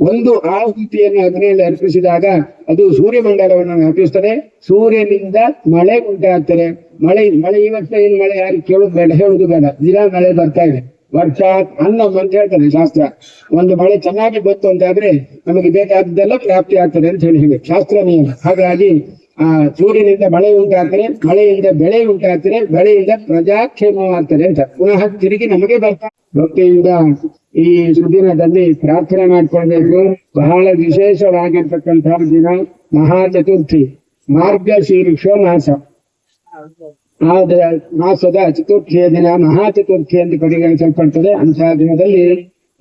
ಒಂದು ಆಹುತಿಯನ್ನು ಅಗ್ನಿಯಲ್ಲಿ ಅರ್ಪಿಸಿದಾಗ ಅದು ಸೂರ್ಯ ಮಂಡಲವನ್ನು ವ್ಯಾಪಿಸ್ತದೆ ಸೂರ್ಯನಿಂದ ಮಳೆ ಉಂಟಾಗ್ತದೆ. ಮಳೆ ಮಳೆ ಇವತ್ತ ಏನ್ ಮಳೆ ಯಾರು ಕೇಳುದು ಬೇಡ, ಹೇಳುದು ಬೇಡ. ದಿನ ಮಳೆ ಬರ್ತಾ ಇದೆ. ವರ್ಷ ಅನ್ನ ಅಂತ ಹೇಳ್ತಾರೆ ಶಾಸ್ತ್ರ. ಒಂದು ಮಳೆ ಚೆನ್ನಾಗಿ ಬಂತು ಅಂತಾದ್ರೆ ನಮಗೆ ಬೇಕಾದದ್ದೆಲ್ಲ ಪ್ರಾಪ್ತಿ ಆಗ್ತದೆ ಅಂತ ಹೇಳಿ ಹೇಳಿ. ಶಾಸ್ತ್ರ ನಿಯಮ. ಹಾಗಾಗಿ ಆ ಸೂರ್ಯನಿಂದ ಮಳೆ ಉಂಟಾಗ್ತದೆ, ಮಳೆಯಿಂದ ಬೆಳೆ ಉಂಟಾಗ್ತದೆ, ಬೆಳೆಯಿಂದ ಪ್ರಜಾಕ್ಷೇಮವಾಗ್ತದೆ ಅಂತ. ಪುನಃ ತಿರುಗಿ ನಮಗೆ ಬರ್ತಾ ಭಕ್ತಿಯಿಂದ ಈ ಸುದಿನದಲ್ಲಿ ಪ್ರಾರ್ಥನೆ ಮಾಡ್ಕೊಳ್ಬೇಕು. ಬಹಳ ವಿಶೇಷವಾಗಿರ್ತಕ್ಕಂತಹ ದಿನ ಮಹಾ ಚತುರ್ಥಿ ಮಾರ್ಗಶೀರ್ಷ ಮಾಸ. ಮಾಸದ ಚತುರ್ಥಿಯ ದಿನ ಮಹಾ ಚತುರ್ಥಿ ಎಂದು ಪರಿಗಣಿಸಲ್ಪಡ್ತದೆ. ಅಂತಹ ದಿನದಲ್ಲಿ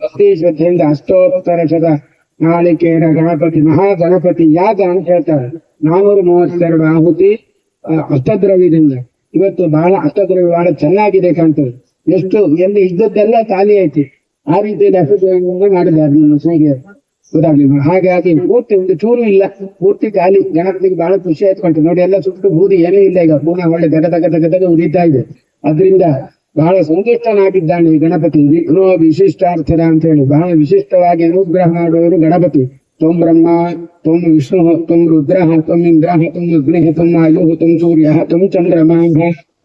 ಭಕ್ತಿ ಶ್ರದ್ಧೆಯಿಂದ ಅಷ್ಟೋತ್ತರ ಶದ ನಾಳಿಕೇರ ಗಣಪತಿ ಮಹಾ ಗಣಪತಿ ಯಾಗ ಅಂತ ಹೇಳ್ತಾರೆ. ನಾನೂರ ಮೂವತ್ತೆರಡು ಆಹುತಿ ಅಷ್ಟದ್ರವ್ಯದಿಂದ. ಇವತ್ತು ಬಹಳ ಅಷ್ಟದ್ರವ್ಯ ಬಹಳ ಚೆನ್ನಾಗಿದೆ ಕಾಣ್ತದೆ. ಎಷ್ಟು, ಎಲ್ಲಿ ಇದ್ದದ್ದೆಲ್ಲ ಖಾಲಿ ಐತಿ. ಆ ರೀತಿ ಮಾಡಿದ್ದಾರೆ. ನಮ್ಮ ಸ್ನೇಹಿತರು ಗೊತ್ತಾಗ್ಲಿಲ್ಲ. ಹಾಗಾಗಿ ಪೂರ್ತಿ ಒಂದು ಚೂರು ಇಲ್ಲ. ಪೂರ್ತಿ ಖಾಲಿ. ಗಣಪತಿಗೆ ಬಹಳ ಖುಷಿ ಆಯ್ತು ನೋಡಿ, ಎಲ್ಲ ಸುಟ್ಟು ಬೂದಿ ಏನೇ ಇಲ್ಲ ಈಗ. ಪೂರ್ಣ ಒಳ್ಳೆ ದಗ ದಗ ದಗ ದಗ ಇದೆ. ಅದರಿಂದ ಬಹಳ ಸಂತುಷ್ಟನಾಗಿದ್ದಾನೆ ಈ ಗಣಪತಿ. ವಿಘ್ನೋ ವಿಶಿಷ್ಟಾರ್ಥದ ಅಂತ ಹೇಳಿ ಬಹಳ ವಿಶಿಷ್ಟವಾಗಿ ಅನುಗ್ರಹ ಮಾಡುವವರು ಗಣಪತಿ. ತ್ವಂ ಬ್ರಹ್ಮ ತ್ವಂ ವಿಷ್ಣು ತ್ವಂ ರುದ್ರ ತ್ವಂ ಇಂದ್ರ ತ್ವಂ ಅಗ್ನಿ ತ್ವಂ ಆಯು ತ್ವಂ ಸೂರ್ಯ ತ್ವಂ ಚಂದ್ರಮ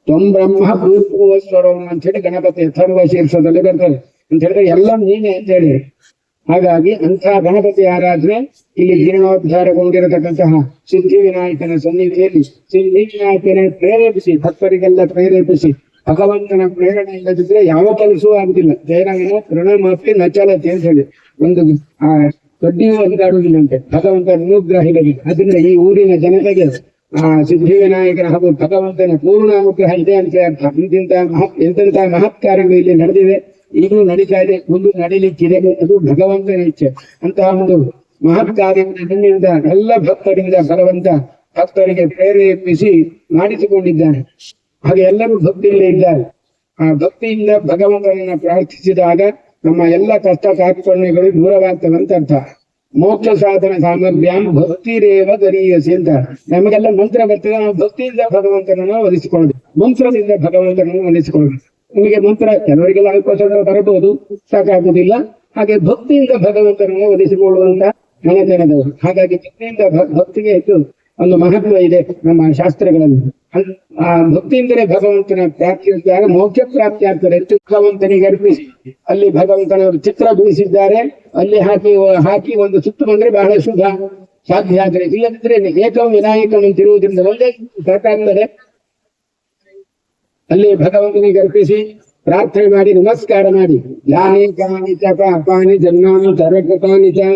ತ್ವಂ ಬ್ರಹ್ಮ ಭೂರ್ಭುವಸ್ವರಂ ಅಂತ ಹೇಳಿ ಗಣಪತಿ ಅಥರ್ವ ಶೀರ್ಷದಲ್ಲಿ ಬರ್ತದೆ ಅಂತ ಹೇಳಿದ್ರೆ ಎಲ್ಲ ನೀನೆ ಅಂತ ಹೇಳಿ ಹಾಗಾಗಿ ಅಂತಹ ಗಣಪತಿ ಆರಾಧನೆ ಇಲ್ಲಿ ಜೀರ್ಣೋದ್ಧಾರಗೊಂಡಿರತಕ್ಕಂತಹ ಸಿದ್ಧಿ ವಿನಾಯಕನ ಸನ್ನಿಧಿಯಲ್ಲಿ ಸಿದ್ಧಿ ವಿನಾಯಕನೇ ಪ್ರೇರೇಪಿಸಿ, ಭಕ್ತರಿಗೆಲ್ಲ ಪ್ರೇರೇಪಿಸಿ, ಭಗವಂತನ ಪ್ರೇರಣೆ ಇಲ್ಲದಿದ್ರೆ ಯಾವ ಕೆಲಸವೂ ಆಗುದಿಲ್ಲ. ಜಯರಾಮನ ಪ್ರಣಮಾಪಿ ನಚಲತೆ ಅಂತ ಹೇಳಿ ಒಂದು, ಆ ದೊಡ್ಡಿಯೂ ಅಂತೆ ಭಗವಂತನ ಅನುಗ್ರಹ ಇಲ್ಲದೆ ಅದರಿಂದ ಈ ಊರಿನ ಜನತೆಗೆ ಆ ಸಿದ್ಧಿ ವಿನಾಯಕನ ಹಾಗೂ ಭಗವಂತನ ಪೂರ್ಣ ಅನುಗ್ರಹ ಇದೆ ಅಂತ ಅರ್ಥ. ಇಂತಿಂತ ಮಹತ್ ಎಂತೆಂತ ಮಹತ್ ಕಾರ್ಯಗಳು ಇಲ್ಲಿ ನಡೆದಿವೆ. ಈಗಲೂ ನಡೀತಾ ಇದೆ, ಮುಂದೆ ನಡೀಲಿಕ್ಕಿದೆ. ಅದು ಭಗವಂತನ ಇಚ್ಛೆ. ಅಂತಹ ಒಂದು ಮಹತ್ ಕಾರ್ಯದಿಂದ ಎಲ್ಲ ಭಕ್ತರಿಂದ ಭಗವಂತ ಭಕ್ತರಿಗೆ ಪ್ರೇರೇಪಿಸಿ ಮಾಡಿಸಿಕೊಂಡಿದ್ದಾನೆ ಹಾಗೆ ಎಲ್ಲರೂ ಭಕ್ತಿಯಿಂದ ಇದ್ದಾರೆ. ಆ ಭಕ್ತಿಯಿಂದ ಭಗವಂತನನ್ನ ಪ್ರಾರ್ಥಿಸಿದಾಗ ನಮ್ಮ ಎಲ್ಲ ಕಷ್ಟ ಕಾರ್ಪಣ್ಯಗಳು ದೂರವಾಗ್ತವೆ ಅಂತ ಅರ್ಥ. ಮೋಕ್ಷ ಸಾಧನ ಸಾಮರ್ಥ್ಯ ಭಕ್ತಿರೇವ ಗರೀಯಸಿ ಅಂತ. ನಮಗೆಲ್ಲ ಮಂತ್ರ ಬರ್ತದೆ, ನಾವು ಭಕ್ತಿಯಿಂದ ಭಗವಂತನನ್ನು ಒಲಿಸಿಕೊಳ್ಳೋದು ಮಂತ್ರದಿಂದ ಭಗವಂತನನ್ನು ಒಲಿಸಿಕೊಳ್ಳೋದು ನಿಮಗೆ ಮಂತ್ರ ಕೆಲವರಿಗೆಲ್ಲ ಅಲ್ಪಸಂದ್ರ ಬರಬಹುದು. ಸಾಕಾಗುವುದಿಲ್ಲ. ಹಾಗೆ ಭಕ್ತಿಯಿಂದ ಭಗವಂತನನ್ನು ಒಲಿಸಿಕೊಳ್ಳುವಂತ ಮನೆತನದವರು ಹಾಗಾಗಿ ಭಕ್ತಿಯಿಂದ ಭಕ್ತಿಗೆ ಹೆಚ್ಚು ಒಂದು ಮಹತ್ವ ಇದೆ ನಮ್ಮ ಶಾಸ್ತ್ರಗಳಲ್ಲಿ. ಆ ಭಕ್ತಿಯಿಂದಲೇ ಭಗವಂತನ ಪ್ರಾಪ್ತಿ ಇದ್ದಾಗ ಮೋಕ್ಷ ಪ್ರಾಪ್ತಿ ಆಗ್ತಾರೆ ಹೆಚ್ಚು ಭಗವಂತನಿಗೆ ಅರ್ಪಿಸಿ. ಅಲ್ಲಿ ಭಗವಂತನ ಚಿತ್ರ ಬಿಡಿಸಿದ್ದಾರೆ. ಅಲ್ಲಿ ಹಾಕಿ ಹಾಕಿ ಒಂದು ಸುತ್ತು ಬಂದ್ರೆ ಬಹಳ ಶುಭ. ಸಾಧ್ಯ ಆದರೆ ಇಲ್ಲದಿದ್ರೆ ಏಕ ವಿನಾಯಕನಂತಿರುವುದರಿಂದ ಒಳ್ಳೆ ಸಾಕಾಗ್ತದೆ ಅಲ್ಲಿ ಭಗವಂತನಿಗೆ ಅರ್ಪಿಸಿ ಪ್ರಾರ್ಥನೆ ಮಾಡಿ ನಮಸ್ಕಾರ ಮಾಡಿ. ಯಾನಿ ಕಾನಿ ಚ ಪಾಪಾನಿ ಜನ್ಮಾನಿ ಸರ್ವಕೃತಾನಿ ಚ.